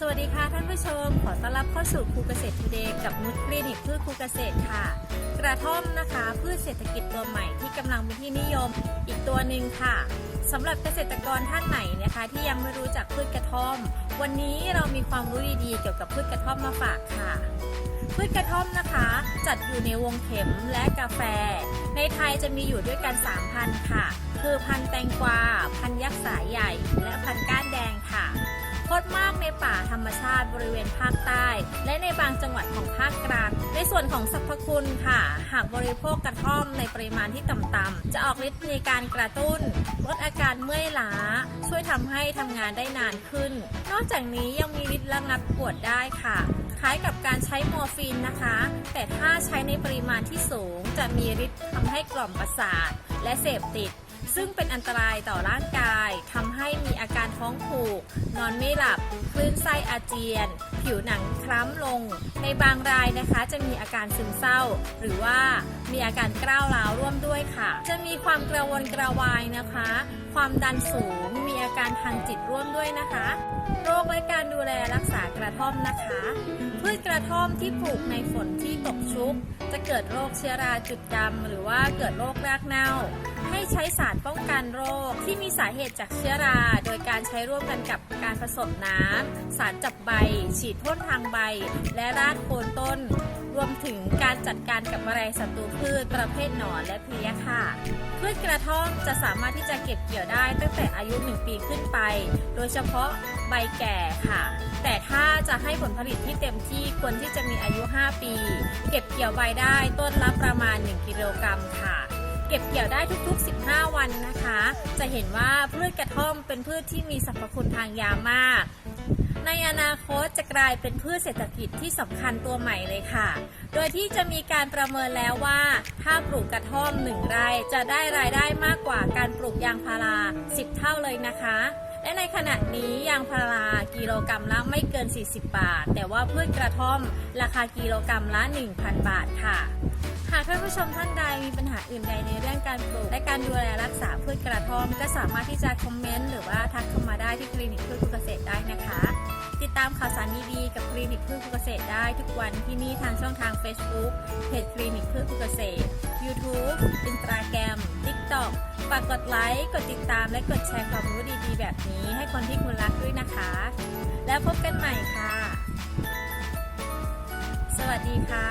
สวัสดีค่ะท่านผู้ชม ขอต้อนรับเข้าสู่ครูเกษตรทูเดย์กับนุชคลินิกพืชครูเกษตรค่ะ กระท่อมนะคะพืชเศรษฐกิจตัวใหม่ที่กำลังเป็นที่นิยมอีกตัวหนึ่งค่ะสำหรับเกษตรกรท่านไหนนะคะ ที่ยังไม่รู้จักพืชกระท่อม วันนี้เรามีความรู้ดีๆ เกี่ยวกับพืชกระท่อมมาฝากค่ะ พืชกระท่อมนะคะ จัดอยู่ในวงเข็มและกาแฟ ในไทยจะมีอยู่ด้วยกัน3พันธุ์ค่ะ คือพันธุ์แตงกวาพันธุ์ยักษ์สายใหญ่ และพันธุ์ก้านแดง รรมชาติบริเวณภาคใต้ และในบางจังหวัดของภาคกลาง ในส่วนของสรรพคุณค่ะ หากบริโภคกระท่อมในปริมาณที่ต่ำๆจะออกฤทธิ์ในการกระตุ้น ลดอาการเมื่อยล้า ช่วยทำให้ทำงานได้นานขึ้น นอกจากนี้ยังมีฤทธิ์ระงับปวดได้ค่ะคล้ายกับการใช้มอร์ฟีนนะคะ แต่ถ้าใช้ในปริมาณที่สูง จะมีฤทธิ์ทำให้กล่อมประสาทและเสพติด ซึ่งเป็นอันตรายต่อร่างกายทำให้มีอาการท้องผูก นอนไม่หลับ คลื่นไส้อาเจียน ผิวหนังคล้ำลง ในบางรายนะคะจะมีอาการซึมเศร้า หรือว่ามีอาการกร้าวร้าวร่วมด้วยค่ะ จะมีความกระวนกระวายนะคะ ความดันสูง มีอาการทางจิตร่วมด้วยนะคะ โรคและการดูแลรักษากระท่อมนะคะ ระท่อมที่ปลูกในฝนที่ตกชุก จะเกิดโรคเชื้อราจุดดำหรือว่าเกิดโรครากเน่า ให้ใช้สารป้องกันโรคที่มีสาเหตุจากเชื้อรา โดยการใช้ร่วมกันกับการผสมน้ำสารจับใบ ฉีดพ่นทางใบ และรากโคนต้น วมถึงการจัดการกับแมลงศัตรูพืชประเภทหนอนและเพลี้ยค่ะ พืชกระท่อมจะสามารถที่จะเก็บเกี่ยวได้ตั้งแต่อายุ 1 ปีขึ้นไป โดยเฉพาะใบแก่ค่ะ แต่ถ้าจะให้ผลผลิตที่เต็มที่ควรที่จะมีอายุ 5 ปี เก็บเกี่ยวใบได้ต้นละประมาณ 1 กิโลกรัมค่ะ เก็บเกี่ยวได้ทุก ๆ 15 วันนะคะ จะเห็นว่าพืชกระท่อมเป็นพืชที่มีสรรพคุณทางยามาก ในอนาคตจะกลายเป็นพืชเศรษฐกิจที่สำคัญตัวใหม่เลยค่ะ โดยที่จะมีการประเมินแล้วว่า ถ้าปลูกกระท่อมหนึ่งไร่จะได้รายได้มากกว่าการปลูกยางพารา 10 เท่าเลยนะคะ และในขณะนี้ยางพารากิโลกรรัมละไม่เกิน 40 บาท แต่ว่าพืชกระท่อม ราคากิโลกรรัมละ 1,000 บาทค่ะหากท่านผู้ชมท่านใดมีปัญหาอื่นใดในเรื่องการปลูกและการดูแลรักษาพืชกระท่อม ก็สามารถที่จะคอมเมนต์หรือว่าทักเข้ามาได้ที่คลินิกพืชเกษตรได้นะคะ ติดตามข่าวสารดีๆกับคลินิกพืชเกษตรได้ทุกวันที่นี่ทางช่องทาง Facebook เพจคลินิกพืชเกษตร YouTube Instagram TikTok ฝากกดไลค์ กดติดตามและกดแชร์ความรู้ดีๆ แบบนี้ ให้คนที่คุณรักด้วยนะคะ แล้วพบกันใหม่ค่ะ สวัสดีค่ะ